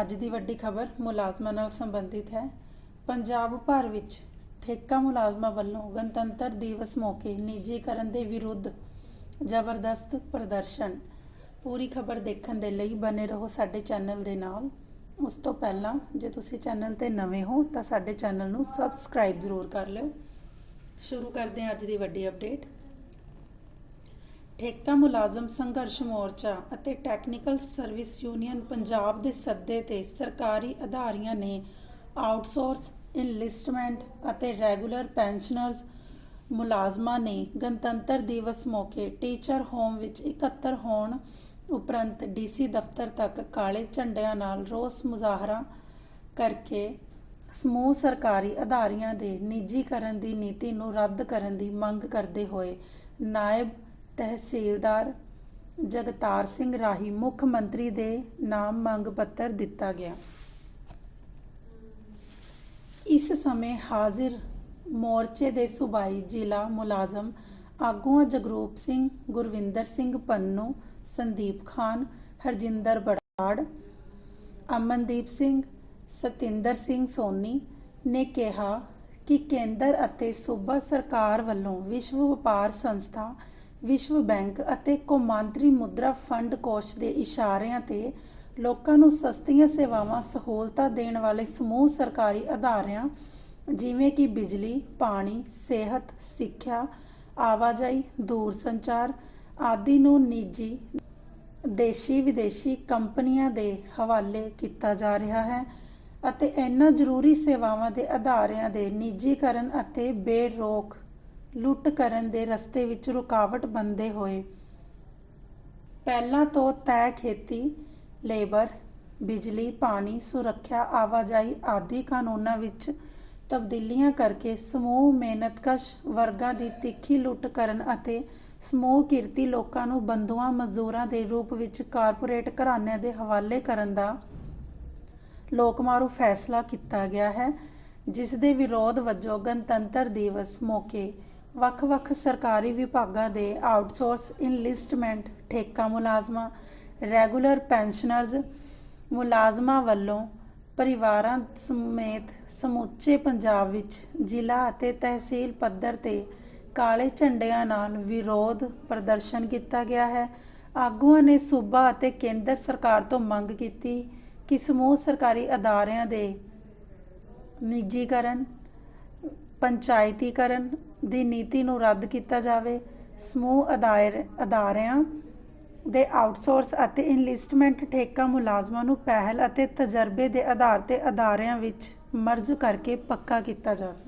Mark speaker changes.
Speaker 1: ਅੱਜ ਦੀ ਵੱਡੀ ਖਬਰ ਮੁਲਾਜ਼ਮਾਂ ਨਾਲ ਸੰਬੰਧਿਤ ਹੈ। ਪੰਜਾਬ ਭਰ ਵਿੱਚ ਠੇਕਾ ਮੁਲਾਜ਼ਮਾਂ ਵੱਲੋਂ ਗਣਤੰਤਰ ਦਿਵਸ ਮੌਕੇ ਨਿੱਜੀਕਰਨ ਦੇ ਵਿਰੁੱਧ ਜ਼ਬਰਦਸਤ ਪ੍ਰਦਰਸ਼ਨ। ਪੂਰੀ ਖਬਰ ਦੇਖਣ ਦੇ ਲਈ ਬਨੇ ਰਹੋ ਸਾਡੇ ਚੈਨਲ ਦੇ ਨਾਲ। ਉਸ ਤੋਂ ਪਹਿਲਾਂ ਜੇ ਤੁਸੀਂ ਚੈਨਲ ਤੇ ਨਵੇਂ ਹੋ ਤਾਂ ਸਾਡੇ ਚੈਨਲ ਨੂੰ ਸਬਸਕ੍ਰਾਈਬ ਜ਼ਰੂਰ ਕਰ ਲਿਓ। ਸ਼ੁਰੂ ਕਰਦੇ ਹਾਂ ਅੱਜ ਦੀ ਵੱਡੀ ਅਪਡੇਟ। ਠੇਕਾ ਮੁਲਾਜ਼ਮ ਸੰਘਰਸ਼ ਮੋਰਚਾ ਅਤੇ ਟੈਕਨੀਕਲ ਸਰਵਿਸ ਯੂਨੀਅਨ ਪੰਜਾਬ ਦੇ ਸੱਦੇ ਤੇ ਸਰਕਾਰੀ ਅਧਾਰੀਆਂ ਨੇ ਆਊਟਸੋਰਸ, ਇਨਲਿਸਟਮੈਂਟ ਅਤੇ ਰੈਗੂਲਰ ਪੈਨਸ਼ਨਰਜ਼ ਮੁਲਾਜ਼ਮਾਂ ਨੇ ਗਣਤੰਤਰ ਦਿਵਸ ਮੌਕੇ ਟੀਚਰ ਹੋਮ ਵਿੱਚ ਇਕੱਤਰ ਹੋਣ ਉਪਰੰਤ ਡੀਸੀ ਦਫ਼ਤਰ ਤੱਕ ਕਾਲੇ ਝੰਡਿਆਂ ਨਾਲ ਰੋਸ ਮੁਜ਼ਾਹਰਾ ਕਰਕੇ ਸਮੂਹ ਸਰਕਾਰੀ ਅਧਾਰੀਆਂ ਦੇ ਨਿੱਜੀਕਰਨ ਦੀ ਨੀਤੀ ਨੂੰ ਰੱਦ ਕਰਨ ਦੀ ਮੰਗ ਕਰਦੇ ਹੋਏ ਨਾਇਬ ਤਹਿਸੀਲਦਾਰ ਜਗਤਾਰ ਸਿੰਘ ਰਾਹੀਂ ਮੁੱਖ ਮੰਤਰੀ ਦੇ ਨਾਮ ਮੰਗ ਪੱਤਰ ਦਿੱਤਾ ਗਿਆ। ਇਸ ਸਮੇਂ ਹਾਜ਼ਰ ਮੋਰਚੇ ਦੇ ਸੂਬਾਈ ਜ਼ਿਲ੍ਹਾ ਮੁਲਾਜ਼ਮ ਆਗੂਆਂ ਜਗਰੂਪ ਸਿੰਘ, ਗੁਰਵਿੰਦਰ ਸਿੰਘ ਪੰਨੂ, ਸੰਦੀਪ ਖਾਨ, ਹਰਜਿੰਦਰ ਬੜਾੜ, ਅਮਨਦੀਪ ਸਿੰਘ, ਸਤਿੰਦਰ ਸਿੰਘ ਸੋਨੀ ਨੇ ਕਿਹਾ ਕਿ ਕੇਂਦਰ ਅਤੇ ਸੂਬਾ ਸਰਕਾਰ ਵੱਲੋਂ ਵਿਸ਼ਵ ਵਪਾਰ ਸੰਸਥਾ ਵਿਸ਼ਵ ਬੈਂਕ ਅਤੇ ਕੌਮਾਂਤਰੀ ਮੁਦਰਾ ਫੰਡ ਕੋਸ਼ ਦੇ ਇਸ਼ਾਰਿਆਂ ਤੇ ਲੋਕਾਂ ਨੂੰ ਸਸਤੀਆਂ ਸੇਵਾਵਾਂ ਸਹੂਲਤਾਂ ਦੇਣ ਵਾਲੇ ਸਮੂਹ ਸਰਕਾਰੀ ਅਦਾਰਿਆਂ, ਜਿਵੇਂ ਕਿ ਬਿਜਲੀ, ਪਾਣੀ, ਸਿਹਤ, ਸਿੱਖਿਆ, ਆਵਾਜਾਈ, ਦੂਰ ਸੰਚਾਰ ਆਦਿ ਨੂੰ ਨਿੱਜੀ ਦੇਸ਼ੀ ਵਿਦੇਸ਼ੀ ਕੰਪਨੀਆਂ ਦੇ ਹਵਾਲੇ ਕੀਤਾ ਜਾ ਰਿਹਾ ਹੈ ਅਤੇ ਇਹਨਾਂ ਜ਼ਰੂਰੀ ਸੇਵਾਵਾਂ ਦੇ ਅਦਾਰਿਆਂ ਦੇ ਨਿੱਜੀਕਰਨ ਅਤੇ ਬੇਰੋਕ ਲੁੱਟ ਕਰਨ ਦੇ ਰਸਤੇ ਵਿੱਚ ਰੁਕਾਵਟ ਬਣਦੇ ਹੋਏ। ਪਹਿਲਾਂ ਤੋਂ ਤੈਅ ਖੇਤੀ, ਲੇਬਰ, ਬਿਜਲੀ, ਪਾਣੀ, ਸੁਰੱਖਿਆ, ਆਵਾਜਾਈ ਆਦਿ ਕਾਨੂੰਨਾਂ ਵਿੱਚ ਤਬਦੀਲੀਆਂ ਕਰਕੇ ਸਮੂਹ ਮਿਹਨਤਕਸ਼ ਵਰਗਾਂ ਦੀ ਤਿੱਖੀ ਲੁੱਟ ਕਰਨ ਅਤੇ ਸਮੂਹ ਕਿਰਤੀ ਲੋਕਾਂ ਨੂੰ ਬੰਦੂਆਂ ਮਜ਼ਦੂਰਾਂ ਦੇ ਰੂਪ ਵਿੱਚ ਕਾਰਪੋਰੇਟ ਘਰਾਣਿਆਂ ਦੇ ਹਵਾਲੇ ਕਰਨ ਦਾ ਲੋਕਮਾਰੂ ਫੈਸਲਾ ਕੀਤਾ ਗਿਆ ਹੈ, ਜਿਸ ਦੇ ਵਿਰੋਧ ਵਜੋਂ ਗਣਤੰਤਰ ਦਿਵਸ ਮੌਕੇ ਵੱਖ-ਵੱਖ ਸਰਕਾਰੀ ਵਿਭਾਗਾਂ ਦੇ ਆਊਟਸੋਰਸ ਇਨਲਿਸਟਮੈਂਟ ਠੇਕਾ ਮੁਲਾਜ਼ਮਾਂ, ਰੈਗੂਲਰ ਪੈਨਸ਼ਨਰਜ਼ ਮੁਲਾਜ਼ਮਾਂ ਵੱਲੋਂ ਪਰਿਵਾਰਾਂ ਸਮੇਤ ਸਮੁੱਚੇ ਪੰਜਾਬ ਵਿੱਚ ਜ਼ਿਲ੍ਹਾ ਅਤੇ ਤਹਿਸੀਲ ਪੱਧਰ ਤੇ ਕਾਲੇ ਝੰਡਿਆਂ ਨਾਲ ਵਿਰੋਧ ਪ੍ਰਦਰਸ਼ਨ ਕੀਤਾ ਗਿਆ ਹੈ। ਆਗੂਆਂ ਨੇ ਸੂਬਾ ਅਤੇ ਕੇਂਦਰ ਸਰਕਾਰ ਤੋਂ ਮੰਗ ਕੀਤੀ ਕਿ ਸਮੂਹ ਸਰਕਾਰੀ ਅਦਾਰਿਆਂ ਦੇ ਨਿੱਜੀਕਰਨ ਪੰਚਾਇਤੀਕਰਨ ਦੀ ਨੀਤੀ ਨੂੰ ਰੱਦ ਕੀਤਾ ਜਾਵੇ, ਸਮੂਹ ਅਦਾਇਰ, ਅਦਾਰਿਆਂ ਦੇ ਆਊਟਸੋਰਸ ਅਤੇ ਇਨਲਿਸਟਮੈਂਟ ਠੇਕਾ ਮੁਲਾਜ਼ਮਾਂ ਨੂੰ ਪਹਿਲ ਅਤੇ ਤਜਰਬੇ ਦੇ ਆਧਾਰ ਤੇ ਅਦਾਰਿਆਂ ਵਿੱਚ ਮਰਜ ਕਰਕੇ ਪੱਕਾ ਕੀਤਾ ਜਾਵੇ।